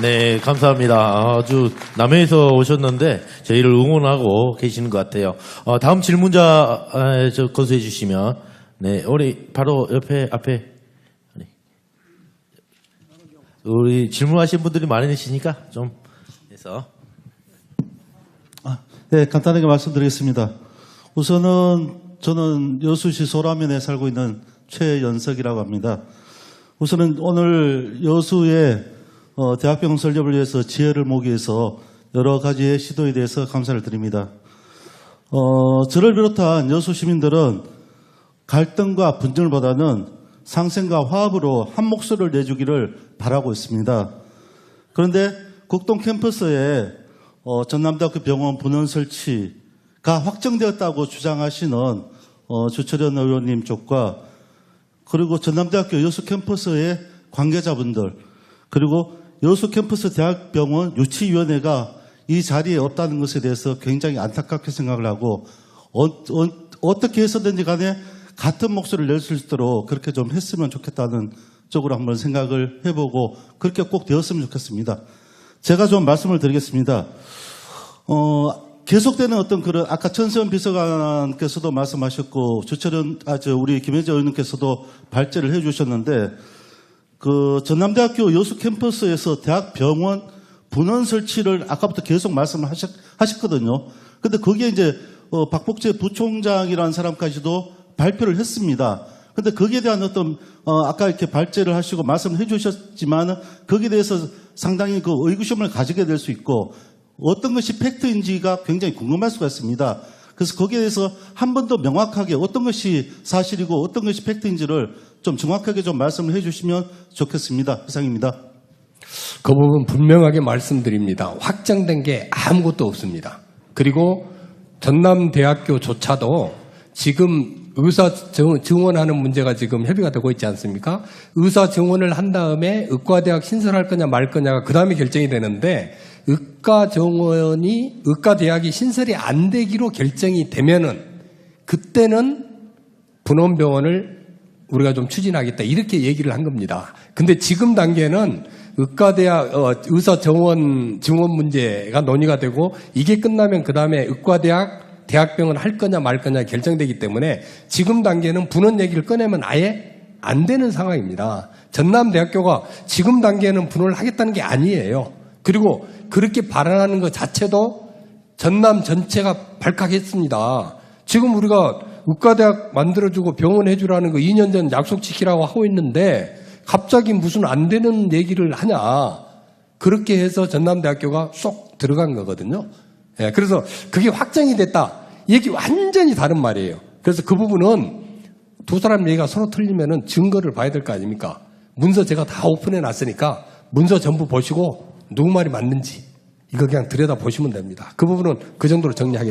네, 감사합니다. 아주 남해에서 오셨는데 저희를 응원하고 계시는 것 같아요. 어, 다음 질문자 아, 저 건수해 주시면 네, 우리 바로 옆에 앞에 네. 우리 질문하신 분들이 많으시니까 좀 해서 네, 간단하게 말씀드리겠습니다. 우선은 저는 여수시 소라면에 살고 있는 최연석이라고 합니다. 우선은 오늘 여수의 어, 대학병원 설립을 위해서 지혜를 모기 위해서 여러 가지의 시도에 대해서 감사를 드립니다. 어, 저를 비롯한 여수 시민들은 갈등과 분쟁보다는 상생과 화합으로 한 목소리를 내주기를 바라고 있습니다. 그런데 국동 캠퍼스에 어, 전남대학교 병원 분원 설치가 확정되었다고 주장하시는 어, 주철현 의원님 쪽과 그리고 전남대학교 여수 캠퍼스의 관계자분들 그리고 여수 캠퍼스 대학병원 유치위원회가 이 자리에 없다는 것에 대해서 굉장히 안타깝게 생각을 하고 어, 떻게 해서든지 간에 같은 목소리를 낼 수 있도록 그렇게 좀 했으면 좋겠다는 쪽으로 한번 생각을 해보고 그렇게 꼭 되었으면 좋겠습니다. 제가 좀 말씀을 드리겠습니다. 어, 계속되는 어떤 그런 아까 천수현 비서관께서도 말씀하셨고 주철현 아 저 우리 김혜재 의원님께서도 발제를 해주셨는데 그 전남대학교 여수 캠퍼스에서 대학 병원 분원 설치를 아까부터 계속 말씀을 하셨, 하셨거든요. 근데 거기에 이제 어, 박복재 부총장이라는 사람까지도 발표를 했습니다. 근데 거기에 대한 어떤 어, 아까 이렇게 발제를 하시고 말씀을 해주셨지만 거기에 대해서 상당히 그 의구심을 가지게 될 수 있고 어떤 것이 팩트인지가 굉장히 궁금할 수가 있습니다. 그래서 거기에 대해서 한 번 더 명확하게 어떤 것이 사실이고 어떤 것이 팩트인지를 좀 정확하게 좀 말씀을 해주시면 좋겠습니다. 이상입니다. 그 부분 분명하게 말씀드립니다. 확정된 게 아무것도 없습니다. 그리고 전남대학교조차도 지금 의사 증- 증원하는 문제가 지금 협의가 되고 있지 않습니까? 의사 증원을 한 다음에 의과대학 신설할 거냐 말 거냐가 그 다음에 결정이 되는데 의과 정원이 의과 대학이 신설이 안 되기로 결정이 되면은 그때는 분원병원을 우리가 좀 추진하겠다 이렇게 얘기를 한 겁니다. 근데 지금 단계는 의과대학 어, 의사 정원 증원 문제가 논의가 되고 이게 끝나면 그 다음에 의과대학 대학병원 할 거냐 말 거냐 결정되기 때문에 지금 단계는 분원 얘기를 꺼내면 아예 안 되는 상황입니다. 전남대학교가 지금 단계는 분원을 하겠다는 게 아니에요. 그리고 그렇게 발언하는 것 자체도 전남 전체가 발칵했습니다. 지금 우리가 의과대학 만들어주고 병원 해주라는 거 2년 전 약속 지키라고 하고 있는데 갑자기 무슨 안 되는 얘기를 하냐. 그렇게 해서 전남대학교가 쏙 들어간 거거든요. 예, 그래서 그게 확정이 됐다. 얘기 완전히 다른 말이에요. 그래서 그 부분은 두 사람 얘기가 서로 틀리면은 증거를 봐야 될 거 아닙니까? 문서 제가 다 오픈해 놨으니까 문서 전부 보시고 누구 말이 맞는지 이거 그냥 들여다 보시면 됩니다. 그 부분은 그 정도로 정리하겠습니다.